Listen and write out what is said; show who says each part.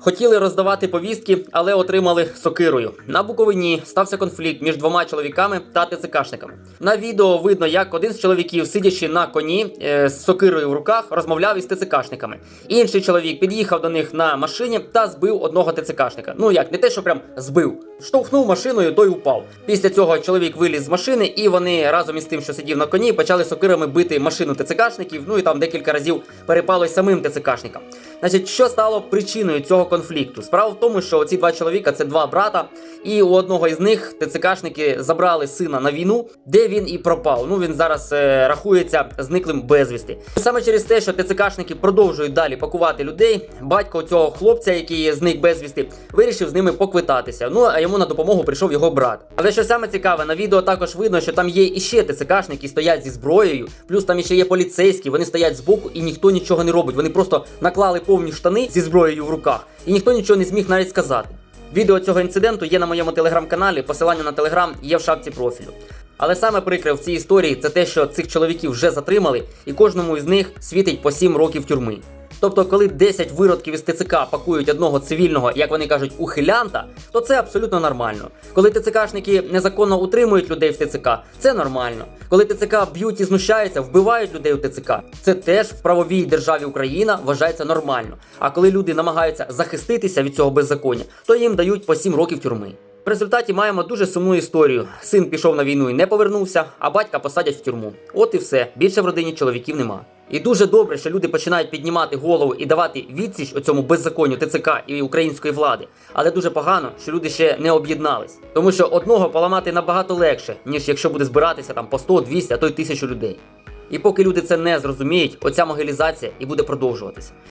Speaker 1: Хотіли роздавати повістки, але отримали сокирою. На Буковині стався конфлікт між двома чоловіками та ТЦКшниками. На відео видно, як один з чоловіків, сидячи на коні е, з сокирою в руках, розмовляв із ТЦКшниками. Інший чоловік під'їхав до них на машині та збив одного ТЦКшника. Ну як, не те, що прям збив. Штовхнув машиною, той упав. Після цього чоловік виліз з машини, і вони разом із тим, що сидів на коні, почали сокирами бити машину ТЦКшників. Ну і там декілька разів перепало й самим ТЦКшникам. Значить, що стало причиною цього конфлікту? Справа в тому, що ці два чоловіка це два брата, і у одного із них ТЦКшники забрали сина на війну, де він і пропав. Ну він зараз е, рахується зниклим безвісти. Саме через те, що ТЦКшники продовжують далі пакувати людей. Батько цього хлопця, який зник безвісти, вирішив з ними поквитатися. Ну а йому на допомогу прийшов його брат. Але що саме цікаве, на відео також видно, що там є іще ТЦКшники, стоять зі зброєю, плюс там іще є поліцейські, вони стоять збоку і ніхто нічого не робить. Вони просто наклали повні штани зі зброєю в руках, і ніхто нічого не зміг навіть сказати. Відео цього інциденту є на моєму телеграм-каналі. Посилання на телеграм є в шапці профілю. Але саме прикре в цій історії це те, що цих чоловіків вже затримали, і кожному із них світить по 7 років тюрми. Тобто, коли 10 виродків із ТЦК пакують одного цивільного, як вони кажуть, ухилянта, то це абсолютно нормально. Коли ТЦКшники незаконно утримують людей в ТЦК, це нормально. Коли ТЦК б'ють і знущаються, вбивають людей у ТЦК, це теж в правовій державі Україна вважається нормально. А коли люди намагаються захиститися від цього беззаконня, то їм дають по 7 років тюрми. В результаті маємо дуже сумну історію. Син пішов на війну і не повернувся, а батька посадять в тюрму. От і все. Більше в родині чоловіків нема. І дуже добре, що люди починають піднімати голову і давати відсіч у цьому беззаконню ТЦК і української влади. Але дуже погано, що люди ще не об'єднались. Тому що одного поламати набагато легше, ніж якщо буде збиратися там по 100, 200, а то й тисячу людей. І поки люди це не зрозуміють, оця могилізація і буде продовжуватися.